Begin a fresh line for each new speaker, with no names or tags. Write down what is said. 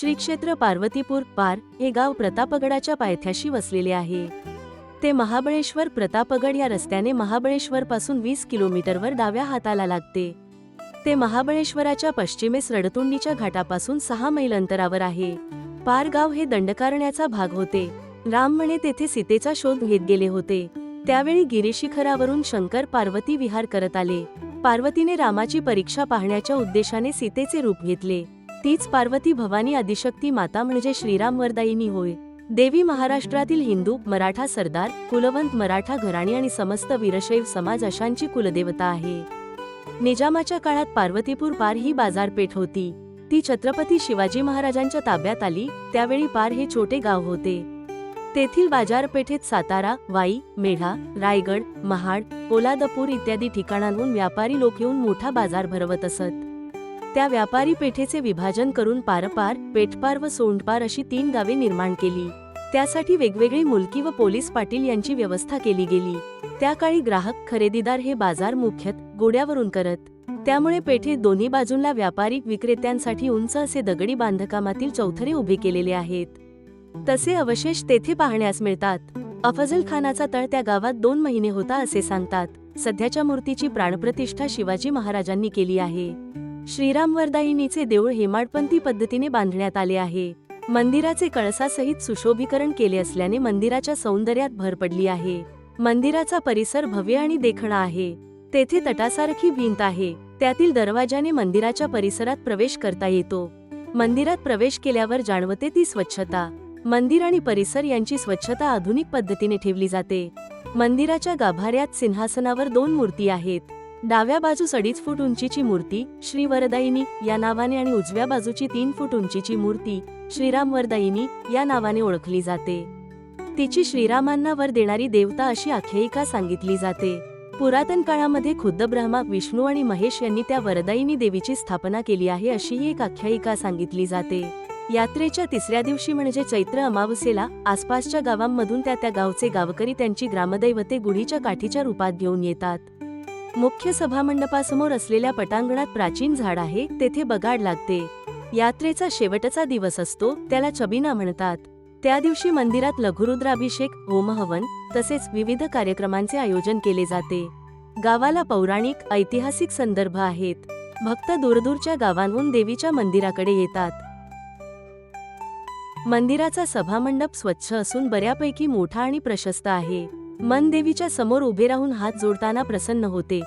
श्री क्षेत्र पार्वतीपूर पार हे गाव प्रतापगडाच्या पायथ्याशी वसलेले आहे. ते महाबळेश्वर प्रतापगड या रस्त्याने महाबळेश्वर पासून वीस किलोमीटरवर डाव्या हाताला लागते. ते महाबळेश्वराच्या पश्चिमेस रडतुंडीच्या घाटापासून सहा मैल अंतरावर आहे. पार गाव हे दंडकारण्याचा भाग होते. राम म्हणे तेथे सीतेचा शोध घेत गेले होते. त्यावेळी गिरीशिखरावरून शंकर पार्वती विहार करत आले. पार्वतीने रामाची परीक्षा पाहण्याच्या उद्देशाने सीतेचे रूप घेतले. तीच पार्वती भवानी आदिशक्ती माता म्हणजे श्रीराम वरदायिनी होय. देवी महाराष्ट्रातील हिंदू मराठा सरदार कुलवंत मराठा घराणी आणि समस्त वीरशैव समाज अशांची कुलदेवता आहे. निजामाच्या काळात पार्वतीपूर पार ही बाजारपेठ होती. ती छत्रपती शिवाजी महाराजांच्या ताब्यात आली त्यावेळी पार हे छोटे गाव होते. तेथील बाजारपेठेत सातारा वाई मेढा रायगड महाड पोलादपूर इत्यादी ठिकाणांहून व्यापारी लोक येऊन मोठा बाजार भरवत असत. त्या व्यापारी पेठेचे विभाजन करून पारपार पेठपार व सोंडपार अशी तीन गावे निर्माण केली. त्यासाठी वेगवेगळी मुलकी व पोलीस पाटील यांची व्यवस्था केली गेली. त्या काळी ग्राहक खरेदीदार हे बाजार मुख्यत गोड्यावरून करत. त्यामुळे पेठेत दोन्ही बाजूंना व्यापारी विक्रेत्यांसाठी उंच असे दगडी बांधकामातील चौथरे उभे केलेले आहेत. तसे अवशेष तेथे पाहण्यास मिळतात. अफजल खानाचा तळ त्या गावात दोन महिने होता असे सांगतात. सध्याच्या मूर्तीची प्राणप्रतिष्ठा शिवाजी महाराजांनी केली आहे. श्रीराम वरदायिनीचे देऊळ हेमाडपंथी पद्धतीने बांधण्यात आले आहे. मंदिराचे कळसासहित सुशोभीकरण केले असल्याने मंदिराच्या सौंदर्यात भर पडली आहे. मंदिराचा परिसर भव्य आणि देखणा आहे. तेथे तटासारखी भिंत आहे. त्यातील दरवाजाने मंदिराच्या परिसरात प्रवेश करता येतो. मंदिरात प्रवेश केल्यावर जाणवते ती स्वच्छता. मंदिर आणि परिसर यांची स्वच्छता आधुनिक पद्धतीने ठेवली जाते. मंदिराच्या गाभाऱ्यात सिंहासनावर दोन मूर्ती आहेत. डाव्या बाजूस अडीच फूट उंचीची मूर्ती श्री वरदायिनी या नावाने आणि उजव्या बाजूची तीन फूट उंचीची मूर्ती श्रीराम वरदायिनी या नावाने ओळखली जाते. तिची श्रीरामांना वर देणारी देवता अशी आख्यायिका सांगितली जाते. पुरातन काळामध्ये खुद्द ब्रह्मा विष्णू आणि महेश यांनी त्या वरदायिनी देवीची स्थापना केली आहे अशी ही एक आख्यायिका सांगितली जाते. यात्रेच्या तिसऱ्या दिवशी म्हणजे चैत्र अमावस्येला आसपासच्या गावांमधून त्या त्या गावचे गावकरी त्यांची ग्रामदैवते गुढीच्या काठीच्या रूपात घेऊन येतात. मुख्य सभामंडपासमोर असलेल्या पटांगणात प्राचीन झाड आहे तेथे बगाड लागते. यात्रेचा शेवटचा दिवस असतो त्याला चबिना म्हणतात. त्या दिवशी मंदिरात लघुरुद्राभिषेक होमहवन तसेच विविध कार्यक्रमांचे आयोजन केले जाते. गावाला पौराणिक ऐतिहासिक संदर्भ आहेत. भक्त दूरदूरच्या गावांहून देवीच्या मंदिराकडे येतात. मंदिराचा सभामंडप स्वच्छ असून बऱ्यापैकी मोठा आणि प्रशस्त आहे. मन देवीच्या समोर उभे राहून हात जोडताना प्रसन्न होते.